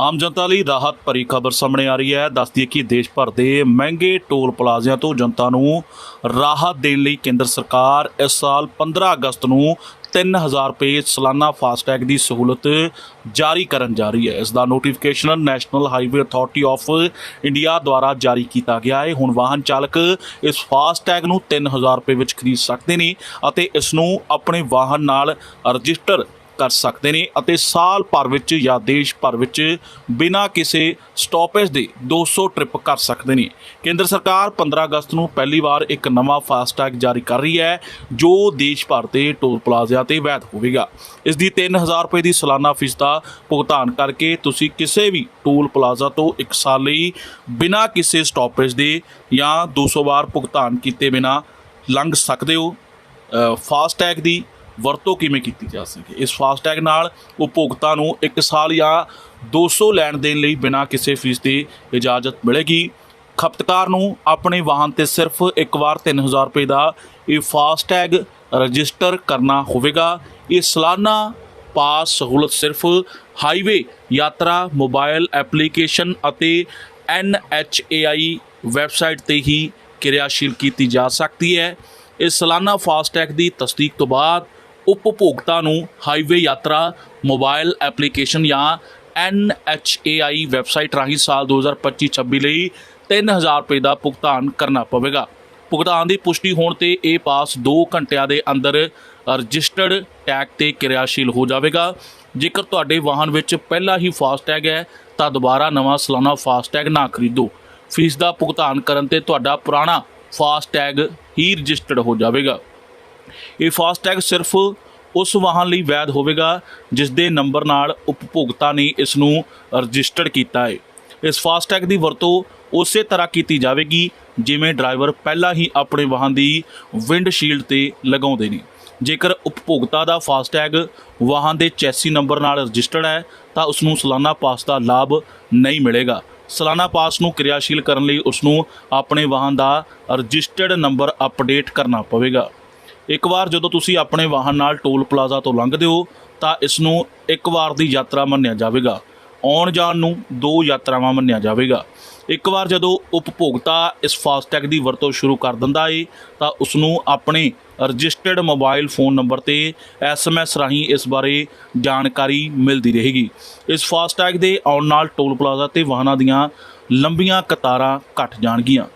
ਆਮ ਜਨਤਾ ਲਈ ਰਾਹਤ ਭਰੀ ਖਬਰ ਸਾਹਮਣੇ ਆ ਰਹੀ ਹੈ। ਦੱਸਦੀ ਹੈ ਕਿ ਦੇਸ਼ ਭਰ ਦੇ ਮਹਿੰਗੇ ਟੋਲ ਪਲਾਜ਼ਿਆਂ ਤੋਂ ਜਨਤਾ ਨੂੰ ਰਾਹਤ ਦੇਣ ਲਈ ਕੇਂਦਰ ਸਰਕਾਰ ਇਸ ਸਾਲ 15 ਅਗਸਤ ਨੂੰ 3000 ਰੁਪਏ ਸਾਲਾਨਾ ਫਾਸਟੈਗ ਦੀ ਸਹੂਲਤ ਜਾਰੀ ਕਰਨ ਜਾ ਰਹੀ ਹੈ। ਇਸ ਦਾ notification National Highway Authority of India ਦੁਆਰਾ ਜਾਰੀ ਕੀਤਾ ਗਿਆ ਹੈ। ਹੁਣ ਵਾਹਨ ਚਾਲਕ ਇਸ ਫਾਸਟੈਗ ਨੂੰ 3000 ਰੁਪਏ ਵਿੱਚ ਖਰੀਦ ਸਕਦੇ ਨੇ ਅਤੇ ਇਸ ਨੂੰ ਆਪਣੇ ਵਾਹਨ ਨਾਲ ਰਜਿਸਟਰ ਕਰ ਸਕਦੇ ਨੇ ਅਤੇ ਸਾਲ ਭਰ ਵਿੱਚ ਜਾਂ ਦੇਸ਼ ਭਰ ਵਿੱਚ ਬਿਨਾਂ ਕਿਸੇ ਸਟਾਪੇਜ ਦੇ 200 ਟ੍ਰਿਪ ਕਰ ਸਕਦੇ ਨੇ। ਕੇਂਦਰ ਸਰਕਾਰ 15 ਅਗਸਤ ਨੂੰ ਪਹਿਲੀ ਵਾਰ ਇੱਕ ਨਵਾਂ ਫਾਸਟੈਗ ਜਾਰੀ ਕਰ ਰਹੀ ਹੈ, ਜੋ ਦੇਸ਼ ਭਰ ਦੇ ਟੋਲ ਪਲਾਜ਼ਿਆਂ ਤੇ ਵੈਧ ਹੋਵੇਗਾ। ਇਸ ਦੀ 3000 ਰੁਪਏ ਦੀ ਸਾਲਾਨਾ ਫੀਸ ਦਾ ਭੁਗਤਾਨ ਕਰਕੇ ਤੁਸੀਂ ਕਿਸੇ ਵੀ ਟੋਲ ਪਲਾਜ਼ਾ ਤੋਂ ਇੱਕ ਸਾਲ ਲਈ ਬਿਨਾਂ ਕਿਸੇ ਸਟਾਪੇਜ ਦੇ ਜਾਂ 200 ਵਾਰ ਭੁਗਤਾਨ ਕੀਤੇ ਬਿਨਾਂ ਲੰਘ ਸਕਦੇ ਹੋ। ਫਾਸਟੈਗ ਦੀ ਵਰਤੋਂ ਕਿਵੇਂ ਕੀਤੀ ਜਾ ਸਕੇ? ਇਸ ਫਾਸਟੈਗ ਨਾਲ ਉਪਭੋਗਤਾ ਨੂੰ 1 ਸਾਲ ਜਾਂ 200 ਲੈਣ ਦੇਣ ਲਈ ਬਿਨਾਂ ਕਿਸੇ ਫੀਸ ਦੀ ਇਜਾਜ਼ਤ ਮਿਲੇਗੀ। ਖਪਤਕਾਰ ਨੂੰ ਆਪਣੇ ਵਾਹਨ ਤੇ ਸਿਰਫ ਇੱਕ ਵਾਰ 3000 ਰੁਪਏ ਦਾ ਇਹ ਫਾਸਟੈਗ ਰਜਿਸਟਰ ਕਰਨਾ ਹੋਵੇਗਾ। ਇਹ ਸਾਲਾਨਾ ਪਾਸ ਸਹੂਲਤ ਸਿਰਫ ਹਾਈਵੇ, ਯਾਤਰਾ, ਮੋਬਾਈਲ ਐਪਲੀਕੇਸ਼ਨ ਅਤੇ NHAI ਵੈਬਸਾਈਟ ਤੇ ਹੀ ਕਿਰਿਆਸ਼ੀਲ ਕੀਤੀ ਜਾ ਸਕਦੀ ਹੈ। ਇਸ ਸਾਲਾਨਾ ਫਾਸਟੈਗ ਦੀ ਤਸਦੀਕ ਤੋਂ ਬਾਅਦ ਉਪਭੋਗਤਾ ਨੂੰ ਹਾਈਵੇ ਯਾਤਰਾ, ਮੋਬਾਈਲ ਐਪਲੀਕੇਸ਼ਨ ਜਾਂ NHAI ਵੈਬਸਾਈਟ ਰਾਹੀਂ ਸਾਲ 2025-26 ਲਈ 3000 ਰੁਪਏ ਦਾ ਭੁਗਤਾਨ ਕਰਨਾ ਪਵੇਗਾ। ਭੁਗਤਾਨ ਦੀ ਪੁਸ਼ਟੀ ਹੋਣ ਤੇ ਇਹ ਪਾਸ 2 ਘੰਟਿਆਂ ਦੇ ਅੰਦਰ ਰਜਿਸਟਰਡ ਟੈਗ ਤੇ ਕਿਰਿਆਸ਼ੀਲ ਹੋ ਜਾਵੇਗਾ। ਜੇਕਰ ਤੁਹਾਡੇ ਵਾਹਨ ਵਿੱਚ ਪਹਿਲਾਂ ਹੀ ਫਾਸਟੈਗ ਹੈ, ਤਾਂ ਦੁਬਾਰਾ ਨਵਾਂ ਸਾਲਾਨਾ ਫਾਸਟੈਗ ਨਾ ਖਰੀਦੋ। ਫੀਸ ਦਾ ਭੁਗਤਾਨ ਕਰਨ ਤੇ ਤੁਹਾਡਾ ਪੁਰਾਣਾ ਫਾਸਟੈਗ ਹੀ ਰਜਿਸਟਰਡ ਹੋ ਜਾਵੇਗਾ। ਇਹ ਫਾਸਟੈਗ ਸਿਰਫ ਉਸ ਵਾਹਨ ਲਈ ਵੈਧ ਹੋਵੇਗਾ ਜਿਸ ਦੇ ਨੰਬਰ ਨਾਲ ਉਪਭੋਗਤਾ ਨੇ ਇਸ ਨੂੰ ਰਜਿਸਟਰਡ ਕੀਤਾ ਹੈ। ਇਸ ਫਾਸਟੈਗ ਦੀ ਵਰਤੋਂ ਉਸੇ ਤਰ੍ਹਾਂ ਕੀਤੀ ਜਾਵੇਗੀ ਜਿਵੇਂ ਡਰਾਈਵਰ ਪਹਿਲਾਂ ਹੀ ਆਪਣੇ ਵਾਹਨ ਦੀ ਵਿੰਡਸ਼ੀਲਡ ਤੇ ਲਗਾਉਂਦੇ ਨੇ। ਜੇਕਰ ਉਪਭੋਗਤਾ ਦਾ ਫਾਸਟੈਗ ਵਾਹਨ ਦੇ ਚੈਸੀ ਨੰਬਰ ਨਾਲ ਰਜਿਸਟਰਡ ਹੈ, ਤਾਂ ਉਸ ਨੂੰ ਸਾਲਾਨਾ ਪਾਸ ਦਾ ਲਾਭ ਨਹੀਂ ਮਿਲੇਗਾ। ਸਾਲਾਨਾ ਪਾਸ ਨੂੰ ਕਿਰਿਆਸ਼ੀਲ ਕਰਨ ਲਈ ਉਸ ਨੂੰ ਆਪਣੇ ਵਾਹਨ ਦਾ ਰਜਿਸਟਰਡ ਨੰਬਰ ਅਪਡੇਟ ਕਰਨਾ ਪਵੇਗਾ। ਇੱਕ ਵਾਰ ਜਦੋਂ ਤੁਸੀਂ ਆਪਣੇ ਵਾਹਨ ਨਾਲ ਟੋਲ ਪਲਾਜ਼ਾ ਤੋਂ ਲੰਘਦੇ ਹੋ, ਤਾਂ ਇਸ ਨੂੰ ਇੱਕ ਵਾਰ ਦੀ ਯਾਤਰਾ ਮੰਨਿਆ ਜਾਵੇਗਾ। ਆਉਣ ਜਾਣ ਨੂੰ ਦੋ ਯਾਤਰਾਵਾਂ ਮੰਨਿਆ ਜਾਵੇਗਾ। ਇੱਕ ਵਾਰ ਜਦੋਂ ਉਪਭੋਗਤਾ ਇਸ ਫਾਸਟੈਗ ਦੀ ਵਰਤੋਂ ਸ਼ੁਰੂ ਕਰ ਦਿੰਦਾ ਏ, ਤਾਂ ਉਸ ਨੂੰ ਆਪਣੇ ਰਜਿਸਟਰਡ ਮੋਬਾਈਲ ਫੋਨ ਨੰਬਰ ਤੇ ਐਸਐਮਐਸ ਰਾਹੀਂ ਇਸ ਬਾਰੇ ਜਾਣਕਾਰੀ ਮਿਲਦੀ ਰਹੇਗੀ। ਇਸ ਫਾਸਟੈਗ ਦੇ ਆਉਣ ਨਾਲ ਟੋਲ ਪਲਾਜ਼ਾ ਤੇ ਵਾਹਨਾਂ ਦੀਆਂ ਲੰਬੀਆਂ ਕਤਾਰਾਂ ਘਟ ਜਾਣਗੀਆਂ।